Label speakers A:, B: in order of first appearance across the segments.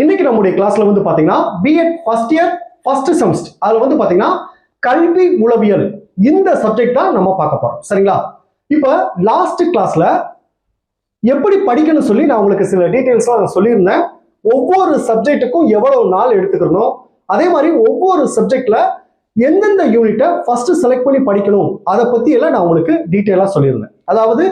A: இன்னைக்கு நம்முடைய கிளாஸ்ல வந்து பாத்தீங்கன்னா B Ed first year first semester அதுல வந்து பாத்தீங்கன்னா கல்வி உளவியல். இந்த சப்ஜெக்ட் தான் நம்ம பார்க்க போறோம். சரிங்களா? இப்போ லாஸ்ட் கிளாஸ்ல எப்படி படிக்கணும்னு சொல்லி நான் உங்களுக்கு சில டீட்டெயில்ஸ்லாம் நான் சொல்லியிருந்தேன். ஒவ்வொரு சப்ஜெக்ட்டுக்கும் எவ்வளவு நாள் எடுத்துக்கணும்? அதே மாதிரி ஒவ்வொரு சப்ஜெக்ட்ல எந்தெந்த யூனிட்டை ஃபர்ஸ்ட் செலக்ட் பண்ணி படிக்கணும்? அதை பத்தி எல்லாம் நான் உங்களுக்கு டீட்டெயிலாக சொல்லியிருந்தேன். அதாவது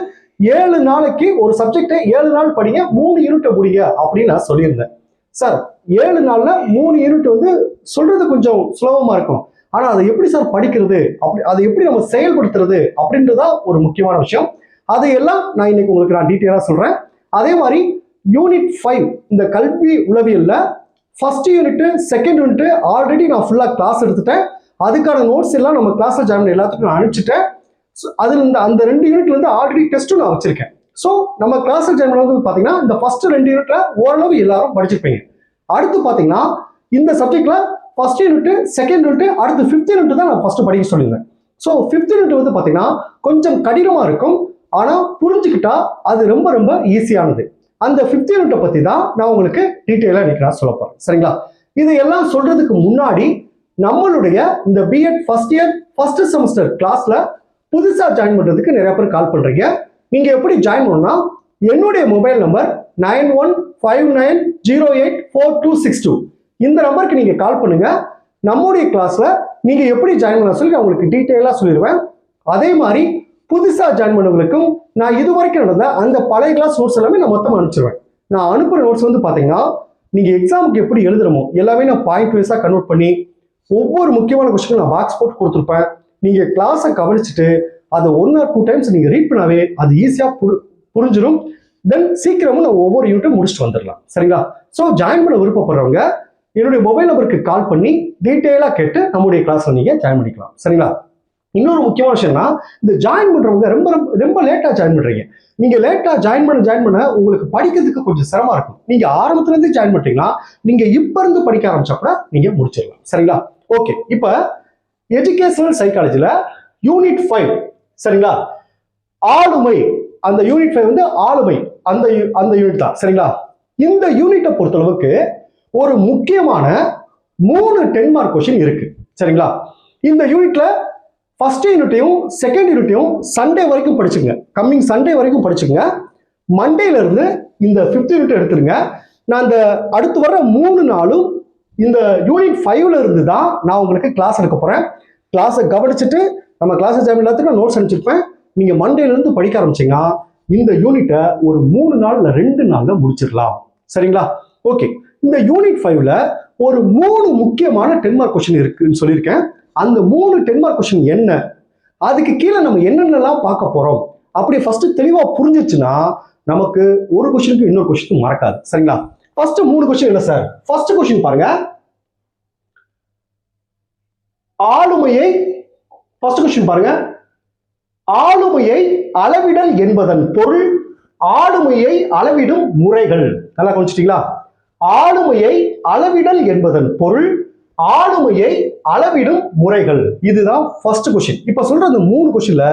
A: ஏழு நாளைக்கு ஒரு சப்ஜெக்டை ஏழு நாள் படிங்க மூணு யூனிட்டை முடிங்க அப்படின்னு நான் சொல்லியிருந்தேன். சார் ஏழு நாள்ல மூணு யூனிட் வந்து சொல்றது கொஞ்சம் சுலபமா இருக்கும். ஆனா அதை எப்படி சார் படிக்கிறது? அப்படி அதை எப்படி நம்ம செயல்படுத்துறது? அப்படின்றதா ஒரு முக்கியமான விஷயம். அதையெல்லாம் நான் இன்னைக்கு உங்களுக்கு நான் டீட்டெயிலாக சொல்றேன். அதே மாதிரி யூனிட் ஃபைவ் இந்த கல்வி உளவியல்ல first unit second unit already நான் ஃபுல்லாக கிளாஸ் எடுத்துட்டேன். அதுக்கான நோட்ஸ் எல்லாம் நம்ம கிளாஸ்ல ஜாயின் எல்லாத்துக்கும் நான் அனுப்பிச்சிட்டேன். So, அதுல இந்த அந்த ரெண்டு யூனிட்ல இருந்து ஆல்ரெடி டெஸ்ட்டும் நான் வச்சிருக்கேன். ஸோ நம்ம கிளாஸ் ஜாயின் வந்து பார்த்தீங்கன்னா இந்த ஃபர்ஸ்ட் ரெண்டு யூனிட்ல ஓரளவு எல்லாரும் படிச்சிருப்பீங்க. அடுத்து பார்த்தீங்கன்னா இந்த சப்ஜெக்ட்ல ஃபர்ஸ்ட் யூனிட் செகண்ட் யூனிட் அடுத்து ஃபிஃப்த் யூனிட் தான் நான் ஃபர்ஸ்ட் படிக்க சொல்லியிருந்தேன். ஸோ ஃபிஃப்த் யூனிட் வந்து பார்த்தீங்கன்னா கொஞ்சம் கடினமாக இருக்கும். ஆனால் புரிஞ்சுக்கிட்டா அது ரொம்ப ரொம்ப ஈஸியானது அந்த ஃபிஃப்த் யூனிட்டை பற்றி தான் நான் உங்களுக்கு டீட்டெயிலாக இன்னைக்கு நான் சொல்ல போகிறேன் சரிங்களா? இதையெல்லாம் சொல்கிறதுக்கு முன்னாடி நம்மளுடைய இந்த B Ed first year first semester கிளாஸில் புதுசாக ஜாயின் பண்ணுறதுக்கு நிறைய பேர் கால் பண்ணுறீங்க நீங்கள் எப்படி ஜாயின் பண்ணணும்னா என்னுடைய mobile number nine one five nine zero eight four two six two இந்த நம்பருக்கு நீங்கள் கால் பண்ணுங்கள் நம்முடைய கிளாஸில் நீங்கள் எப்படி ஜாயின் பண்ண சொல்லி உங்களுக்கு டீட்டெயிலாக சொல்லிடுவேன். அதே மாதிரி புதுசாக ஜாயின் பண்ணவங்களுக்கும் நான் இது வரைக்கும் நடந்த அந்த பழைய கிளாஸ் நோட்ஸ் எல்லாமே நான் மொத்தமாக அனுப்பிச்சிருவேன். நான் அனுப்புகிற நோட்ஸ் வந்து பார்த்தீங்கன்னா நீங்கள் எக்ஸாமுக்கு எப்படி எழுதுறமோ எல்லாமே நான் பாயிண்ட் வைஸாக கன்வெர்ட் பண்ணி ஒவ்வொரு முக்கியமான கொஸ்டினும் நான் பாக்ஸ் போட்டு கொடுத்துருப்பேன். நீங்கள் கிளாஸை கவனிச்சுட்டு அதை ஒன் ஆர் டூ டைம்ஸ் நீங்கள் ரீட் பண்ணாவே அது ஈஸியாக புரி புரிஞ்சிடும் தென் சீக்கிரமும் நான் ஒவ்வொரு யூனிட்டும் முடிச்சுட்டு வந்துடலாம். சரிங்களா? ஸோ ஜாயின் பண்ண விருப்பப்படுறவங்க என்னுடைய மொபைல் நம்பருக்கு கால் பண்ணி டீட்டெயிலாக கேட்டு நம்முடைய கிளாஸில் நீங்கள் ஜாயின் பண்ணிக்கலாம். சரிங்களா? இன்னொரு முக்கியமான விஷயம்னா இந்த ஜாயின் பண்ணுறவங்க ரொம்ப ரொம்ப ரொம்ப லேட்டாக ஜாயின் பண்ணுறீங்க நீங்கள் லேட்டாக ஜாயின் பண்ண ஜாயின் பண்ண உங்களுக்கு படிக்கிறதுக்கு கொஞ்சம் சிரமமாக இருக்கும். நீங்கள் ஆரம்பத்துலேருந்து ஜாயின் பண்ணிட்டீங்கன்னா நீங்கள் இப்போ இருந்து படிக்க ஆரம்பிச்சா கூட நீங்கள் முடிச்சிடலாம். சரிங்களா? ஓகே இப்போ எஜுகேஷனல் சைக்காலஜியில் யூனிட் ஃபைவ் சரிங்களா? ஆளுமை அந்த யூனிட் ஃபைவ் வந்து ஆளுமை அந்த அந்த யூனிட் தான். சரிங்களா? இந்த யூனிட்டை பொறுத்தளவுக்கு ஒரு முக்கியமான மூணு டென் மார்க் கொஸ்டின் இருக்கு. சரிங்களா? இந்த யூனிட்ல ஃபர்ஸ்ட் யூனிட்டையும் செகண்ட் யூனிட்டையும் சண்டே வரைக்கும் படிச்சுங்க கம்மிங் சண்டே வரைக்கும் படிச்சுங்க மண்டேல இருந்து இந்த ஃபிஃப்த் யூனிட் எடுத்துருங்க நான் இந்த அடுத்து வர மூணு நாளும் இந்த யூனிட் ஃபைவ்ல இருந்து தான் நான் உங்களுக்கு கிளாஸ் எடுக்க போறேன். கிளாஸை கவனிச்சுட்டு நம்ம கிளாஸ் எக்ஸாம் எல்லாத்துக்கும் நோட்ஸ் அனுப்பிச்சிருப்பேன். நீங்கள் மண்டேலேருந்து படிக்க ஆரம்பிச்சீங்கன்னா இந்த யூனிட்டை ஒரு மூணு நாளில் ரெண்டு நாளில் முடிச்சிடலாம். சரிங்களா? ஓகே இந்த யூனிட் ஃபைவ்ல ஒரு மூணு முக்கியமான டென் மார்க் கொஸ்டின் இருக்குன்னு சொல்லியிருக்கேன். அந்த மூணு டென் மார்க் கொஸ்டின் என்ன? அதுக்கு கீழே நம்ம என்னென்னலாம் பார்க்க போகிறோம் அப்படி ஃபர்ஸ்ட் தெளிவாக புரிஞ்சிச்சுன்னா நமக்கு ஒரு கொஸ்டினுக்கு இன்னொரு கொஸ்டின் மறக்காது. சரிங்களா? ஃபர்ஸ்ட் மூணு கொஸ்டின் என்ன சார் ஃபர்ஸ்ட் கொஸ்டின் பாருங்க. ஆளுமையை ஃபர்ஸ்ட் கொஸ்டின் பாருங்க. ஆளுமையை அளவிடல் என்பதன் பொருள் ஆளுமையை அளவிடும் முறைகள். நல்லா கவனிச்சிட்டீங்களா? ஆளுமையை அளவிடல் என்பதன் பொருள் ஆளுமையை அளவிடும் முறைகள். இதுதான் ஃபர்ஸ்ட் கொஸ்டின் இப்ப சொல்ற இந்த மூணு கொஸ்டின்ல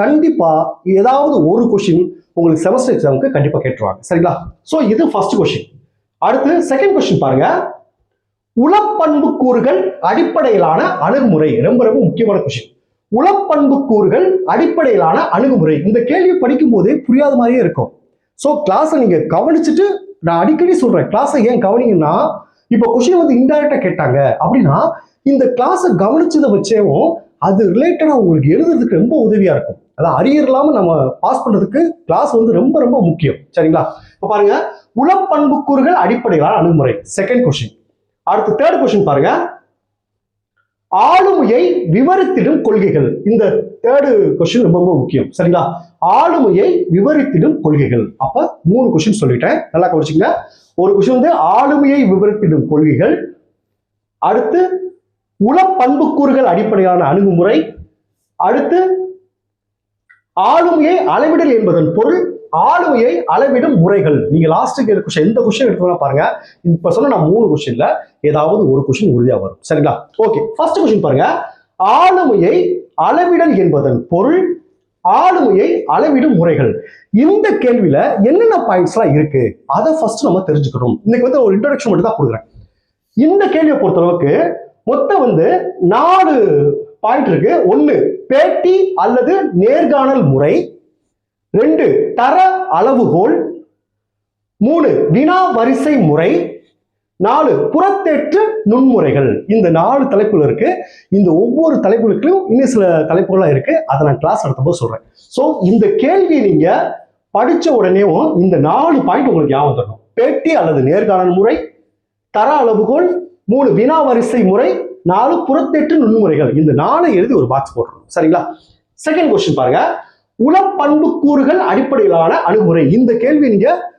A: கண்டிப்பா ஏதாவது ஒரு கொஸ்டின் உங்களுக்கு செமஸ்டர் எக்ஸாமுக்கு கண்டிப்பா கேட்டுருவாங்க. சரிங்களா? சோ இது ஃபர்ஸ்ட் கொஸ்டின் அடுத்து செகண்ட் கொஸ்டின் பாருங்க. உளப்பண்புக்கூறுகள் அடிப்படையிலான அணுகுமுறை. ரொம்ப ரொம்ப முக்கியமான கொஸ்டின் உளப்பண்பு கூறுகள் அடிப்படையிலான அணுகுமுறை. இந்த கேள்வி படிக்கும் போதே புரியாத மாதிரியே இருக்கும். ஸோ கிளாஸை நீங்க கவனிச்சுட்டு நான் அடிக்கடி சொல்றேன் கிளாஸை ஏன் கவனிங்கன்னா இப்போ கொஸ்டின் வந்து இன்டைரக்டா கேட்டாங்க அப்படின்னா இந்த கிளாஸை கவனிச்சதை வச்சேவும் அது ரிலேட்டடா உங்களுக்கு எழுதுறதுக்கு ரொம்ப உதவியா இருக்கும். அதான் அரியர் இல்லாம நம்ம பாஸ் பண்றதுக்கு கிளாஸ் வந்து ரொம்ப ரொம்ப முக்கியம். சரிங்களா? இப்போ பாருங்க உளப்பண்புக்கூறுகள் அடிப்படையிலான அணுகுமுறை. செகண்ட் கொஸ்டின் அடுத்து தேர்ட் கொஸ்டின் பாருங்க. ஆளுமையை விவரித்திடும் கொள்கைகள். இந்த தேர்டு கொஸ்டின் ரொம்ப ரொம்ப முக்கியம். சரிங்களா? ஆளுமையை விவரித்திடும் கொள்கைகள். அப்ப மூணு கொஸ்டின் சொல்லிட்டேன். நல்லா கவனிச்சுங்க ஒரு கொஸ்டின் வந்து ஆளுமையை விவரித்திடும் கொள்கைகள். அடுத்து உளப்பண்புக்கூறுகள் அடிப்படையிலான அணுகுமுறை. அடுத்து ஆளுமையை அளவிடல் என்பதன் பொருள். ஆளுமையை அளவிடும் முறைகள். நீங்க லாஸ்ட்டுக்கு கொஸ்டின் எந்த கொஸ்டின் எடுத்தோம்னா பாருங்க. இப்ப சொன்ன நான் மூணு கொஸ்டின்ல ஏதாவது ஒரு கொஸ்டின் உறுதியா வரும். சரிங்களா? ஓகே ஃபர்ஸ்ட் கொஸ்டின் பாருங்க. ஆளுமையை அளவிடல் என்பதன் பொருள் ஆளுமையை அளவிடும் முறைகள். இந்த கேள்வியில என்னென்ன பாயிண்ட்ஸ்லாம் இருக்கு? அதை ஃபர்ஸ்ட் நம்ம தெரிஞ்சுக்கணும். இன்னைக்கு வந்து ஒரு இன்ட்ரடக்ஷன் மட்டும் தான் கொடுக்குறேன். இந்த கேள்வியை பொறுத்தளவுக்கு மொத்தம் வந்து நாலு பாயிண்ட் இருக்கு. ஒன்னு பேட்டி அல்லது நேர்காணல் முறை. ரெண்டு தர அளவுகோல். மூணு வினா வரிசை முறை. நாலு புறத்தேற்று நுண்முறைகள். இந்த நாலு தலைப்புகள் இருக்கு. இந்த ஒவ்வொரு தலைப்புகளுக்கும் இன்னும் சில தலைப்புகள்லாம் இருக்கு. அதை நான் கிளாஸ் நடத்தும்போது சொல்றேன். ஸோ இந்த கேள்வி நீங்க படிச்ச உடனேவும் இந்த நாலு பாயிண்ட் உங்களுக்கு ஞாபகம் தரணும் பேட்டி அல்லது நேர்காணல் முறை தர அளவுகோல் மூணு வினா வரிசை முறை நாலு புறத்தேற்று நுண்முறைகள். இந்த நாலு எழுதி ஒரு பாக்ஸ் போட்டுருணும் சரிங்களா? செகண்ட் கொஸ்டின் பாருங்க. உளப்பண்பு கூறுகள் அடிப்படையிலான அணுகுமுறை. இந்த கேள்வி நீங்க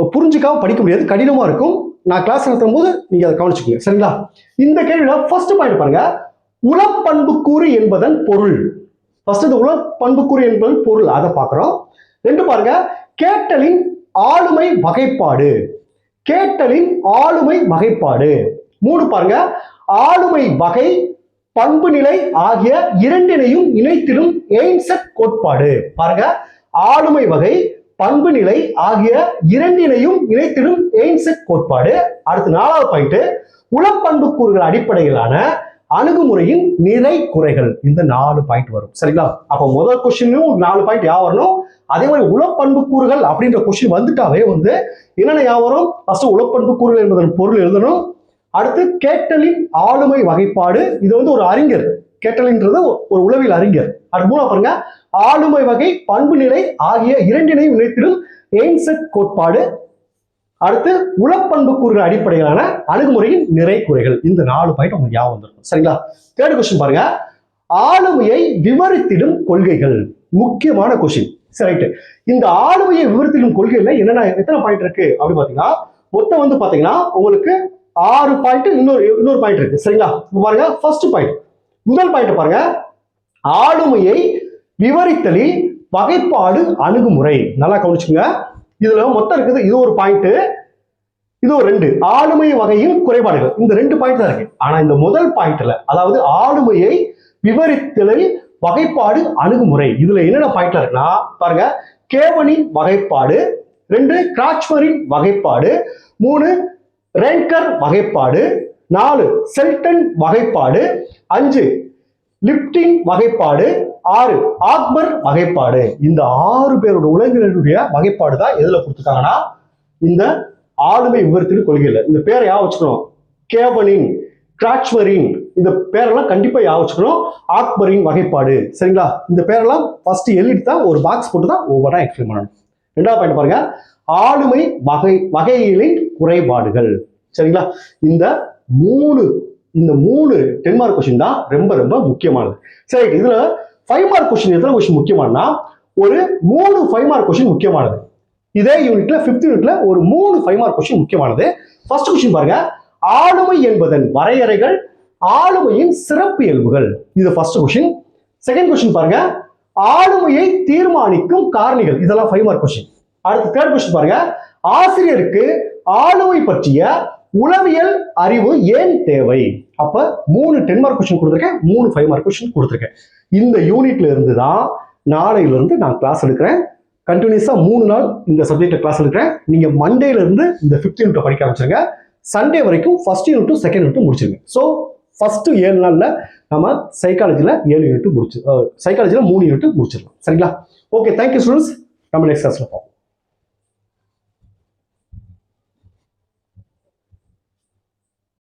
A: புரிஞ்சுக்காம படிக்க முடியாது கடினமா இருக்கும். நான் கிளாஸ் நடத்தும் போது நீங்க அதை கவனிச்சுக்கோங்க. சரிங்களா? இந்த கேள்வியில ஃபர்ஸ்ட் பாயிண்ட் பாருங்க. உளப்பண்புக்கூறு என்பதன் பொருள். ஃபர்ஸ்ட் இந்த உளப்பண்புக்கூறு என்பதன் பொருள் அதை பார்க்குறோம். ரெண்டு பாருங்க. கேட்டலின் ஆளுமை வகைப்பாடு. கேட்டலின் ஆளுமை வகைப்பாடு. மூணு பாருங்க. ஆளுமை வகை பண்பு நிலை ஆகிய இரண்டினையும் இணைத்திடும் எய்ன்செட் கோட்பாடு. பாருங்க ஆளுமை வகை பண்பு நிலை ஆகிய இரண்டினையும் இணைத்திடும் எய்ன்செட் கோட்பாடு. அடுத்து நாலாவது பாயிண்ட் உளப்பண்புக்கூறுகள் அடிப்படையிலான அணுகுமுறையின் நிறை குறைகள். இந்த நாலு பாயிண்ட் வரும். சரிங்களா? அப்போ முதல் கொஸ்டினும் நாலு பாயிண்ட் யா வரணும். அதே மாதிரி உளப்பண்பு கூறுகள் அப்படின்ற கொஸ்டின் வந்துட்டாவே வந்து என்னென்ன யா வரும்? ஃபர்ஸ்ட் உளப்பண்புக்கூறுகள் என்பதன் பொருள் எழுதணும். அடுத்து கேட்டலின் ஆளுமை வகைப்பாடு. இது வந்து ஒரு அறிஞர். கேட்டலின்றது ஒரு உளவியல் அறிஞர். அடுத்து மூணா பாருங்க. ஆளுமை வகை பண்பு நிலை ஆகிய இரண்டினையும் இணைத்திடும் எய்ன்செட் கோட்பாடு. அடுத்து உளப்பண்பு கூறுகள் அடிப்படையிலான அணுகுமுறையின் நிறை குறைகள். இந்த நாலு பாயிண்ட் உங்களுக்கு ஞாபகம் வந்துருக்கும் சரிங்களா? தேர்ட் கொஸ்டின் பாருங்க. ஆளுமையை விவரித்திடும் கொள்கைகள். முக்கியமான கொஸ்டின் சரி இந்த ஆளுமையை விவரித்திடும் கொள்கையில என்னென்ன எத்தனை பாயிண்ட் இருக்கு? அப்படின்னு பாத்தீங்கன்னா மொத்தம் வந்து பாத்தீங்கன்னா உங்களுக்கு ஆறு பாயிண்ட் இன்னொரு இன்னொரு பாயிண்ட் இருக்கு. சரிங்களா? பாருங்க ஃபர்ஸ்ட் பாயிண்ட் முதல் பாயிண்ட் பாருங்க. ஆளுமையை விவரித்தலில் வகைப்பாடு அணுகுமுறை. நல்லா கவனிச்சுங்க இதுல மொத்தம் இருக்குது. இது ஒரு பாயிண்ட் இது ஒரு ரெண்டு. ஆளுமை வகையின் குறைபாடுகள். இந்த ரெண்டு பாயிண்ட் தான் இருக்கு. ஆனா இந்த முதல் பாயிண்ட்ல அதாவது ஆளுமையை விவரித்தலில் வகைப்பாடு அணுகுமுறை. இதுல என்னென்ன பாயிண்ட்ல இருக்குன்னா பாருங்க. கேவனின் வகைப்பாடு. ரெண்டு கிராச்மரின் வகைப்பாடு. மூணு ரேங்கர் வகைப்பாடு நாலு செல்டன் வகைப்பாடு அஞ்சு லிப்டின் வகைப்பாடு ஆறு ஆக்பர் வகைப்பாடு. இந்த ஆறு பேரோட உலகினருடைய வகைப்பாடு தான் எதுல கொடுத்துருக்காங்கன்னா இந்த ஆளுமை விவரத்தின் கொள்கையில. இந்த பேரை யா வச்சுக்கணும்? கேவனின் கிராச்மரின் இந்த பேரெல்லாம் கண்டிப்பா யா வச்சுக்கணும்? ஆக்பரின் வகைப்பாடு. சரிங்களா? இந்த பேரெல்லாம் ஃபர்ஸ்ட் எழுதிட்டு தான் ஒரு பாக்ஸ் போட்டு தான் ஒவ்வொன்றா எக்ஸ்பிளைன் பண்ணணும். ரெண்டாவது பாயிண்ட் பாருங்க. ஆளுமை வகை வகையிலின் குறைபாடுகள். சரிங்களா? இந்த மூணு இந்த மூணு டென் மார்க் கொஸ்டின் தான் ரொம்ப ரொம்ப முக்கியமானது. சரி இதுல ஃபைவ் மார்க் கொஸ்டின் எத்தனை கொஸ்டின் முக்கியமானனா ஒரு மூணு ஃபைவ் மார்க் கொஸ்டின் முக்கியமானது. இதே யூனிட்ல பிப்த் யூனிட்ல ஒரு மூணு ஃபைவ் மார்க் கொஸ்டின் முக்கியமானது. ஃபர்ஸ்ட் கொஸ்டின் பாருங்க. ஆளுமை என்பதன் வரையறைகள் ஆளுமையின் சிறப்பு இயல்புகள். இது ஃபர்ஸ்ட் கொஸ்டின் செகண்ட் கொஸ்டின் பாருங்க. ஆளுமையை தீர்மானிக்கும் காரணிகள். இதெல்லாம் ஃபைவ் மார்க் கொஸ்டின் அடுத்து தேர்ட் கொஸ்டின் பாருங்க. ஆசிரியருக்கு ஆளுமை பற்றிய உளவியல் அறிவு ஏன் தேவை? அப்ப மூணு டென் மார்க் கொஸ்டின் கொடுத்துருக்கேன் மூணு ஃபைவ் மார்க் கொஸ்டின் கொடுத்துருக்கேன். இந்த யூனிட்ல இருந்து தான் நாளையில இருந்து நான் கிளாஸ் எடுக்கிறேன். கண்டினியூஸா மூணு நாள் இந்த சப்ஜெக்ட்ல கிளாஸ் எடுக்கிறேன். நீங்க மண்டேல இருந்து இந்த ஃபிஃப்த் யூனிட் படிக்க ஆரம்பிச்சிருங்க. சண்டே வரைக்கும் ஃபர்ஸ்ட் யூனிட்டும் செகண்ட் யூனிட்டும் முடிச்சிருங்க. ஸோ ஃபர்ஸ்ட் ஏழு நாள்ல நம்ம சைக்காலஜில ஏழு யூனிட் முடிச்சு சைக்காலஜில மூணு யூனிட் முடிச்சிடலாம். சரிங்களா? ஓகே தேங்க்யூ ஸ்டூடெண்ட்ஸ் நம்ம நெக்ஸ்ட் கிளாஸ்ல பார்ப்போம்.